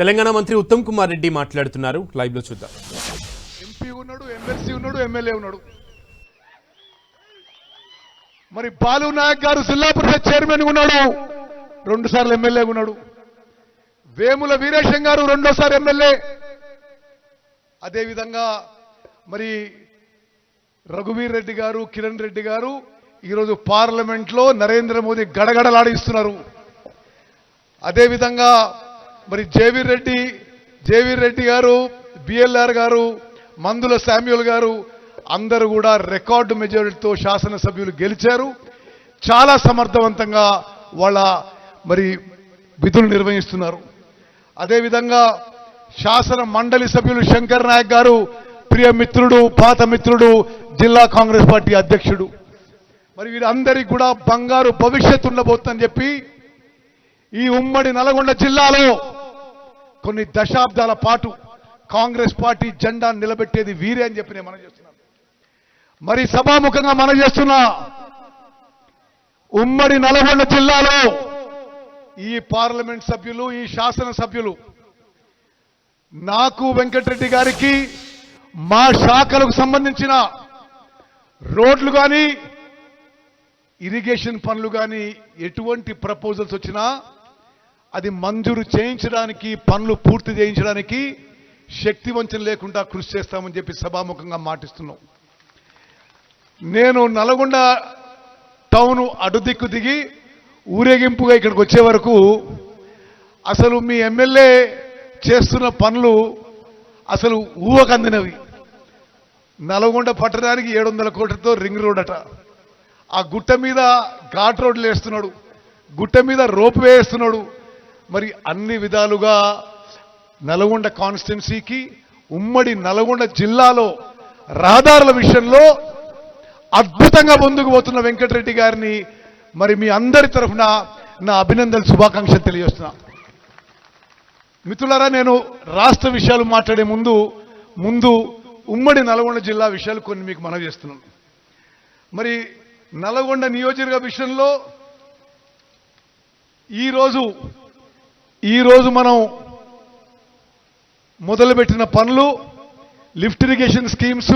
తెలంగాణ మంత్రి ఉత్తమ్ కుమార్ రెడ్డి మాట్లాడుతున్నారు. లైవ్లో చూద్దాం. ఎంపీ ఉన్నాడు ఎమ్మెల్సీ ఉన్నాడు ఎమ్మెల్యే ఉన్నాడు. మరి బాలు నాయక్ గారు జిల్లా పరిషత్ చైర్మన్ ఉన్నాడు. రెండు సార్లు ఎమ్మెల్యే ఉన్నాడు. వేముల వీరేశం గారు రెండోసారి ఎమ్మెల్యే. అదేవిధంగా మరి రఘువీర్ రెడ్డి గారు కిరణ్ రెడ్డి గారు ఈరోజు పార్లమెంట్లో నరేంద్ర మోదీ గడగడలాడిస్తున్నారు. అదేవిధంగా మరి జేవీర్ రెడ్డి జేవీర్ రెడ్డి గారు బిఎల్ఆర్ గారు మందుల శామ్యుల్ గారు అందరూ కూడా రికార్డు మెజారిటీతో శాసనసభ్యులు గెలిచారు. చాలా సమర్థవంతంగా వాళ్ళ మరి విధులు నిర్వహిస్తున్నారు. అదేవిధంగా శాసన మండలి సభ్యులు శంకర్ నాయక్ గారు ప్రియ మిత్రుడు పాత మిత్రుడు జిల్లా కాంగ్రెస్ పార్టీ అధ్యక్షుడు. మరి వీరందరికీ కూడా బంగారు భవిష్యత్తు ఉండబోతుందని చెప్పి ఈ ఉమ్మడి నల్గొండ జిల్లాలో కొన్ని దశాబ్దాల పాటు కాంగ్రెస్ పార్టీ జెండా నిలబెట్టేది వీరే అని చెప్పి నేను మనం చేస్తున్నాను. మరి సభాముఖంగా మనం చేస్తున్నా ఉమ్మడి నల్గొండ జిల్లాలో ఈ పార్లమెంట్ సభ్యులు ఈ శాసన సభ్యులు నాకు వెంకటరెడ్డి గారికి మా శాఖలకు సంబంధించిన రోడ్లు కానీ ఇరిగేషన్ పనులు కానీ ఎటువంటి ప్రపోజల్స్ వచ్చినా అది మంజూరు చేయించడానికి పనులు పూర్తి చేయించడానికి శక్తి వంచన లేకుండా కృషి చేస్తామని చెప్పి సభాముఖంగా మాటిస్తున్నాం. నేను నల్గొండ టౌన్ అడుదిక్కు దిగి ఊరేగింపుగా ఇక్కడికి వచ్చే వరకు అసలు మీ ఎమ్మెల్యే చేస్తున్న పనులు అసలు ఊహకందినవి నల్గొండ పట్టణానికి ఏడు వందల కోట్లతో రింగ్ రోడ్ అట. ఆ గుట్ట మీద ఘాట్ రోడ్లు వేస్తున్నాడు. గుట్ట మీద రోప్ వేస్తున్నాడు. మరి అన్ని విధాలుగా నల్గొండ కాన్స్టిట్యున్సీకి ఉమ్మడి నల్గొండ జిల్లాలో రహదారుల విషయంలో అద్భుతంగా ముందుకు పోతున్న వెంకటరెడ్డి గారిని మరి మీ అందరి తరఫున నా అభినందనలు శుభాకాంక్షలు తెలియజేస్తున్నా. మిత్రులారా నేను రాష్ట్ర విషయాలు మాట్లాడే ముందు ముందు ఉమ్మడి నల్గొండ జిల్లా విషయాలు కొన్ని మీకు మనవి చేస్తున్నాను. మరి నల్గొండ నియోజకవర్గ విషయంలో ఈరోజు ఈరోజు మనం మొదలుపెట్టిన పనులు లిఫ్ట్ ఇరిగేషన్ స్కీమ్స్